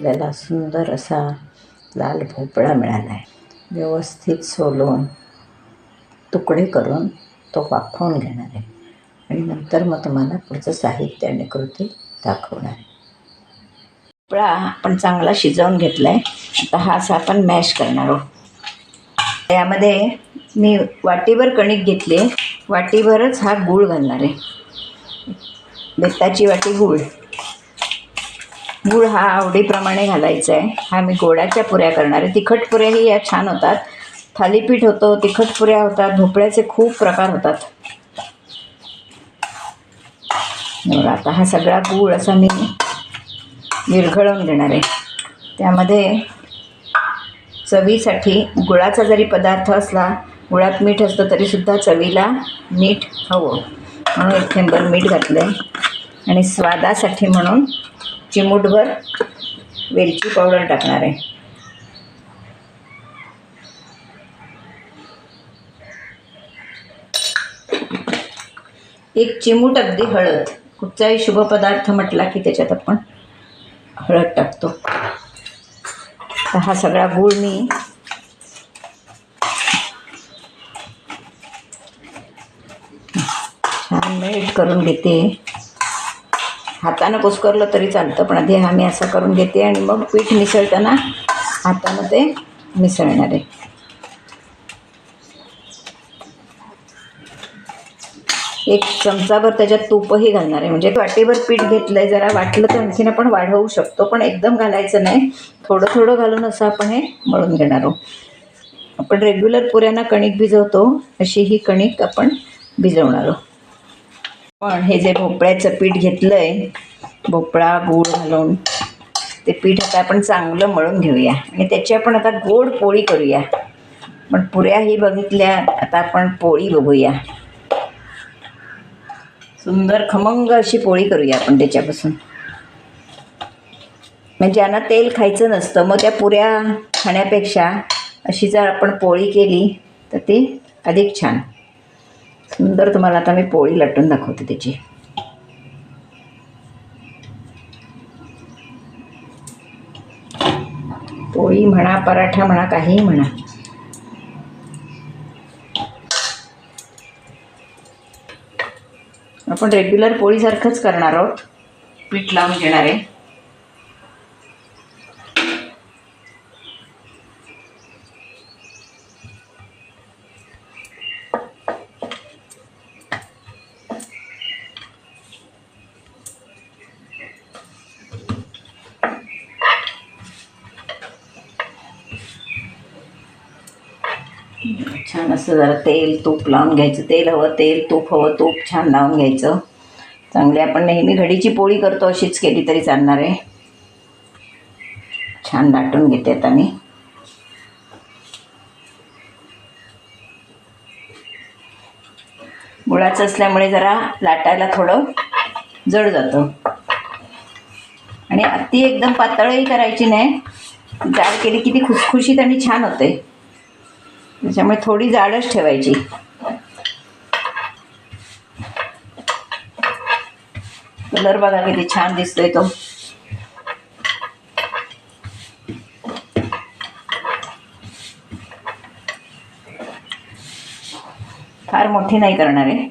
आपल्याला सुंदर असा लाल भोपळा मिळाला आहे व्यवस्थित सोलून तुकडे करून तो वाफवून घेणार आहे. आणि नंतर मग तुम्हाला पुढचं साहित्य आणि कृती दाखवणार आहे. भोपळा आपण चांगला शिजवून घेतला आहे आता हा असा आपण मॅश करणार आहोत. यामध्ये मी वाटीभर कणिक घेतली. आहे वाटीभरच हा गूळ घालणार आहे. बेताची वाटी गूळ. गूळ हा आवडीप्रमाणे घालायचा आहे. हा मी गोडाच्या पुऱ्या करणार आहे. तिखट पुऱ्याही या छान होतात. थालीपीठ होतं तिखट पुऱ्या होतात भोपळ्याचे खूप प्रकार होतात. आता हा सगळा गूळ असा मी विरघळवून देणार आहे. त्यामध्ये चवीसाठी गुळाचा जरी पदार्थ असला गुळात मीठ असतं तरीसुद्धा चवीला मीठ हवं. म्हणून एक थेंबर मीठ घातलं आहे आणि स्वादासाठी म्हणून चिमूटभर वेलची पावडर टाकणार आहे. एक चिमूट अगदी हळद. कुठचाही शुभपदार्थ म्हटला की त्याच्यात आपण हळद टाकतो. तर हा सगळा गूळ मी छान मेल्ट करून घेते. हातानं कुस्करलं तरी चालतं पण आधी हा मी असं करून घेते आणि मग पीठ मिसळताना हातानं ते मिसळणार आहे. एक चमचाभर त्याच्यात तूपही घालणार आहे. म्हणजे वाटेभर पीठ घेतलं आहे जरा वाटलं तर आणखीन आपण वाढवू शकतो पण एकदम घालायचं नाही. थोडं थोडं घालून असं आपण हे मळून घेणार आहोत. आपण रेग्युलर पुऱ्यांना कणिक भिजवतो अशी ही कणिक आपण भिजवणार आहोत. पण हे जे भोपळ्याचं पीठ घेतलं आहे भोपळा गूळ घालून ते पीठ आता आपण चांगलं मळून घेऊया. आणि त्याची आपण आता गोड पोळी करूया. पण पुऱ्याही बघितल्या आता आपण पोळी बघूया. सुंदर खमंग अशी पोळी करूया आपण त्याच्यापासून. म्हणजे ज्यांना तेल खायचं नसतं मग त्या पुऱ्या खाण्यापेक्षा अशी जर आपण पोळी केली तर ती अधिक छान. सुंदर तुम्हाला आता मी पोळी लाटून दाखवते त्याची. पोळी म्हणा पराठा म्हणा काहीही म्हणा. आपण रेग्युलर पोळीसारखंच करणार आहोत. पीठ लावून घेणार आहे. छान असं जरा तेल तूप लावून घ्यायचं. तेल हवं तेल तूप हवं तूप छान लावून घ्यायचं. चांगली आपण नेहमी घडीची पोळी करतो अशीच केली तरी चालणार आहे. छान लाटून घेते आता मी. गुळाचं असल्यामुळे जरा लाटायला थोडं जड जातं. आणि अति एकदम पातळही करायची नाही. जाड केली की ती खुसखुशीत आणि छान होते. त्याच्यामुळे थोडी जाडच ठेवायची. कलर बघा किती छान दिसतोय तो. फार मोठी नाही करणार आहे.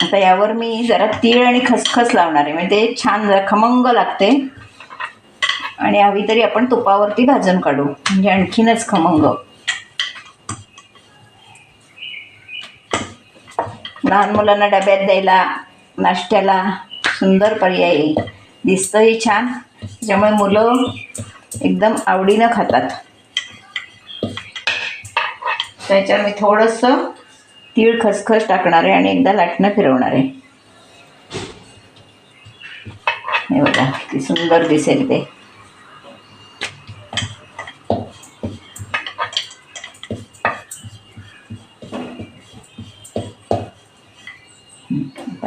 आता यावर मी जरा तीळ आणि खसखस लावणार आहे. म्हणजे ते छान जरा खमंग लागते आणि हवी तरी आपण तुपावरती भाजून काढू. म्हणजे आणखीनच खमंग. लहान मुलांना डब्यात द्यायला नाश्त्याला सुंदर पर्याय आहे दिसतंही छान. त्यामुळे मुलं एकदम आवडीनं खातात. त्याच्यावर मी थोडंसं तीळ खसखस टाकणार आहे आणि एकदा लाटणं फिरवणार आहे. हे बघा किती सुंदर दिसेल ते.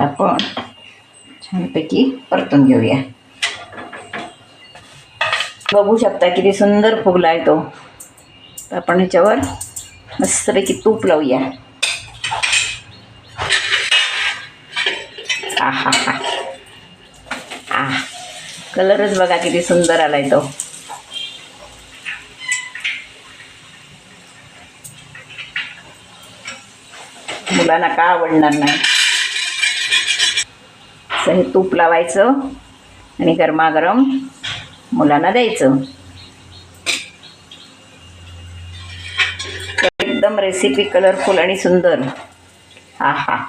आपण छानपैकी परतून घेऊया. बघू शकता किती सुंदर फुगला आहे तो. तर आपण ह्याच्यावर मस्तपैकी तूप लावूया. आहा हा. आ कलरच बघा किती सुंदर आलाय तो. मुलांना का आवडणार नाही? असं हे तूप लावायचं आणि गरमागरम मुलांना द्यायचं. एकदम रेसिपी कलरफुल आणि सुंदर. हा हा.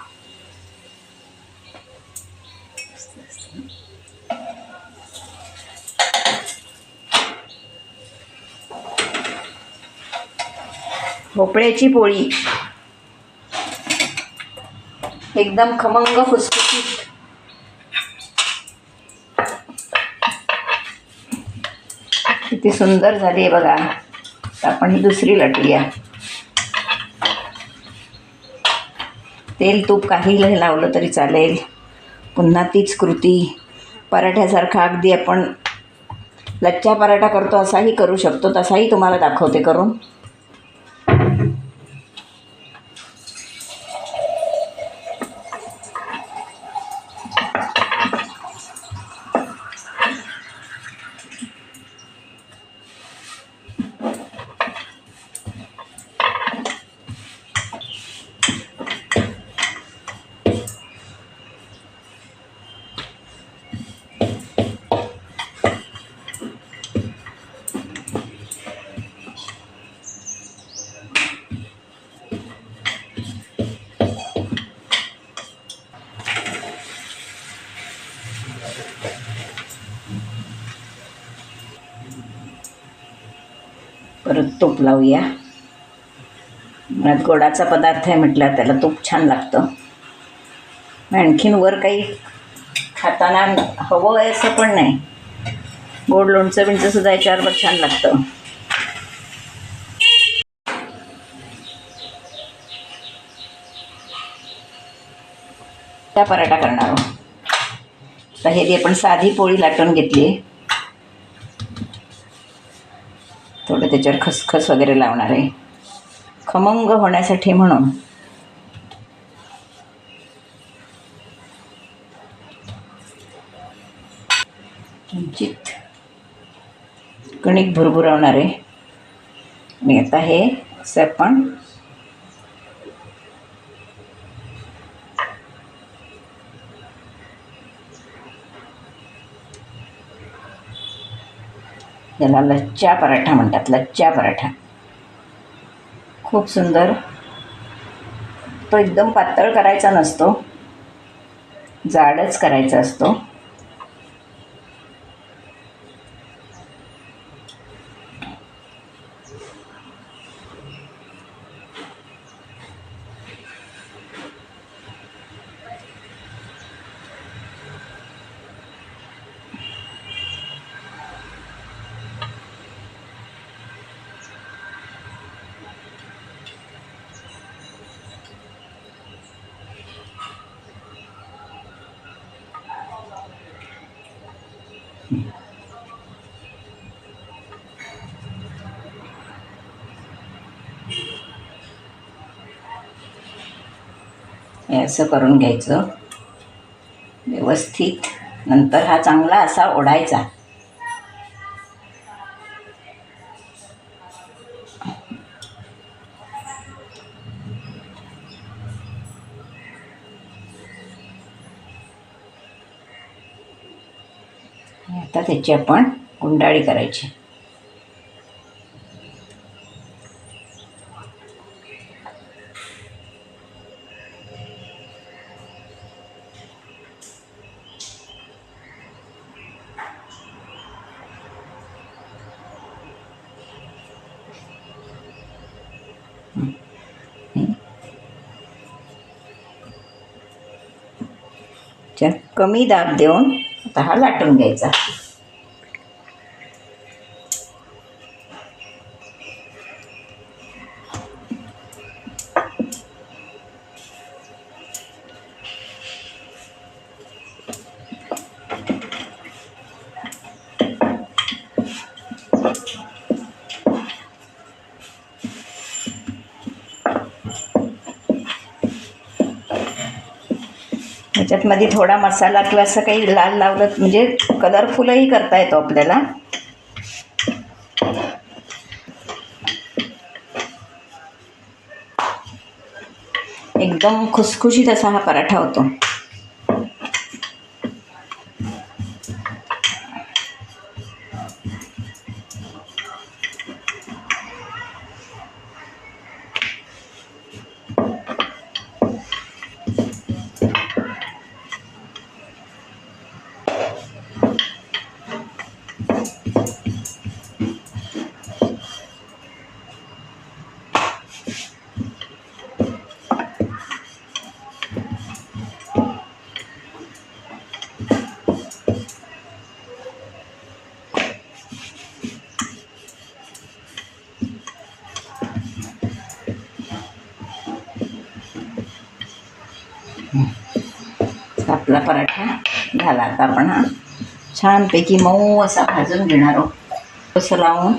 भोपळ्याची पोळी. एकदम खमंग खुसखुशीत किती सुंदर झाली आहे बघा. आपण ही दुसरी लाटूया. तेल तूप काही लावलं तरी चालेल. पुन्हा तीच कृती. पराठ्यासारखा अगदी आपण लच्चा पराठा करतो असाही करू शकतो तसाही तुम्हाला दाखवते करून. परत तूप लावूया. मुळात गोडाचा पदार्थ आहे म्हटला त्याला तूप छान लागतं. आणखीन वर काही खाताना हवं आहे असं पण नाही. गोड लोणचं बिणचं सुद्धा याच्याबरोबर छान लागतं. त्या पराठा करणार आहोत. तर हे आपण साधी पोळी लाटून घेतली आहे थोडं त्याच्यावर खसखस वगैरे लावणार आहे. खमंग होण्यासाठी म्हणून. किंचित कणिक भुरभुरवणार आहे. आणि आता हे असं आपण ज्याला लच्चा पराठा म्हणतात लच्चा पराठा. खूप सुंदर. तो एकदम पातळ करायचा नसतो. जाडच करायचा असतो. हे असं करून घ्यायचं. व्यवस्थित. नंतर हा चांगला असा ओढायचा. आता त्याची आपण गुंडाळी करायची. कमी दाब देऊन आता हा लाटून घ्यायचा Thank you. ह्याच्यातमध्ये थोडा मसाला किंवा असं काही लाल लावलं म्हणजे कलरफुलही करता येतो आपल्याला. एकदम खुसखुशीत असा हा पराठा होतो. आपला पराठा झाला. आता आपण हा छानपैकी मऊ असा भाजून घेणार आहोत. असं लावून.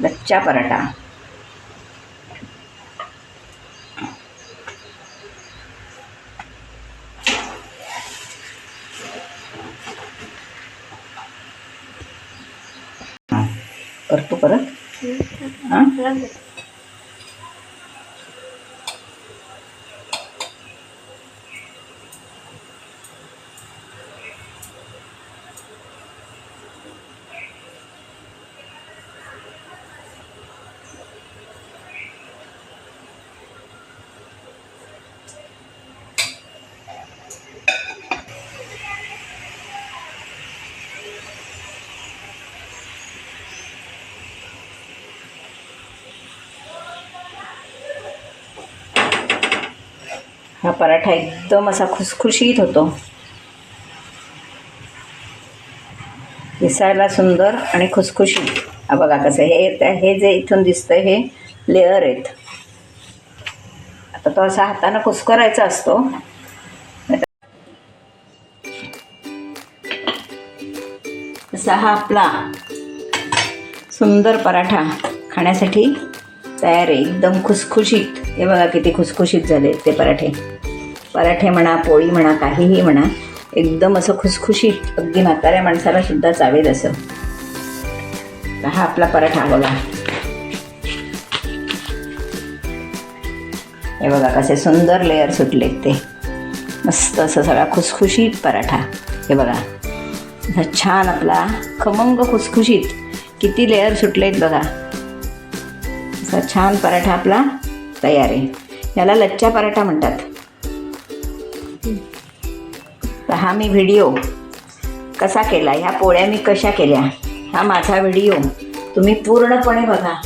लच्चा पराठा. करतो परत. हां? हा पराठा एकदम असा खुसखुशीत होतो. दिसायला सुंदर आणि खुसखुशीत हा बघा कसं हे त्या- हे जे इथून दिसतंय हे लेअर आहेत. आता तो असा हातानं कुसकरायचा असतो. असा हा आपला सुंदर पराठा खाण्यासाठी तयार आहे एकदम खुसखुशीत. हे बघा किती खुसखुशीत झाले ते पराठे. पराठे म्हणा पोळी म्हणा काहीही म्हणा एकदम असं खुसखुशीत अगदी म्हाताऱ्या माणसाला सुद्धा चावेल असं. तर हा आपला पराठा बघा. हे बघा कसे सुंदर लेअर सुटले ते. मस्त असं सगळा खुसखुशीत पराठा. हे बघा. असा छान आपला खमंग खुसखुशीत. किती लेअर सुटलेत बघा. असा छान पराठा आपला तयार आहे. याला लच्चा पराठा म्हणतात. तर हा मी व्हिडिओ कसा केला? ह्या पोळ्या मी कशा केल्या? हा माझा व्हिडिओ तुम्ही पूर्णपणे बघा.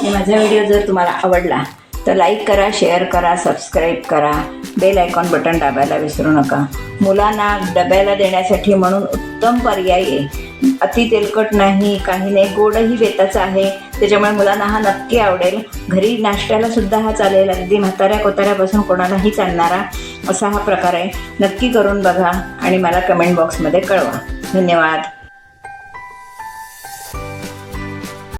आणि माझा व्हिडिओ जर तुम्हाला आवडला तर लाईक करा शेअर करा सबस्क्राईब करा. बेल आयकॉन बटन दाबायला विसरू नका. मुलांना डब्याला देण्यासाठी म्हणून उत्तम पर्याय आहे. अति तेलकट नाही काही नाही गोडही बेताचं आहे. त्याच्यामुळे मुलांना हा नक्की आवडेल. घरी नाश्त्याला सुद्धा हा चालेल. अगदी म्हाताऱ्या कोताऱ्यापासून कोणालाही चालणारा असा हा प्रकार आहे. नक्की करून बघा आणि मला कमेंट बॉक्समध्ये कळवा. धन्यवाद.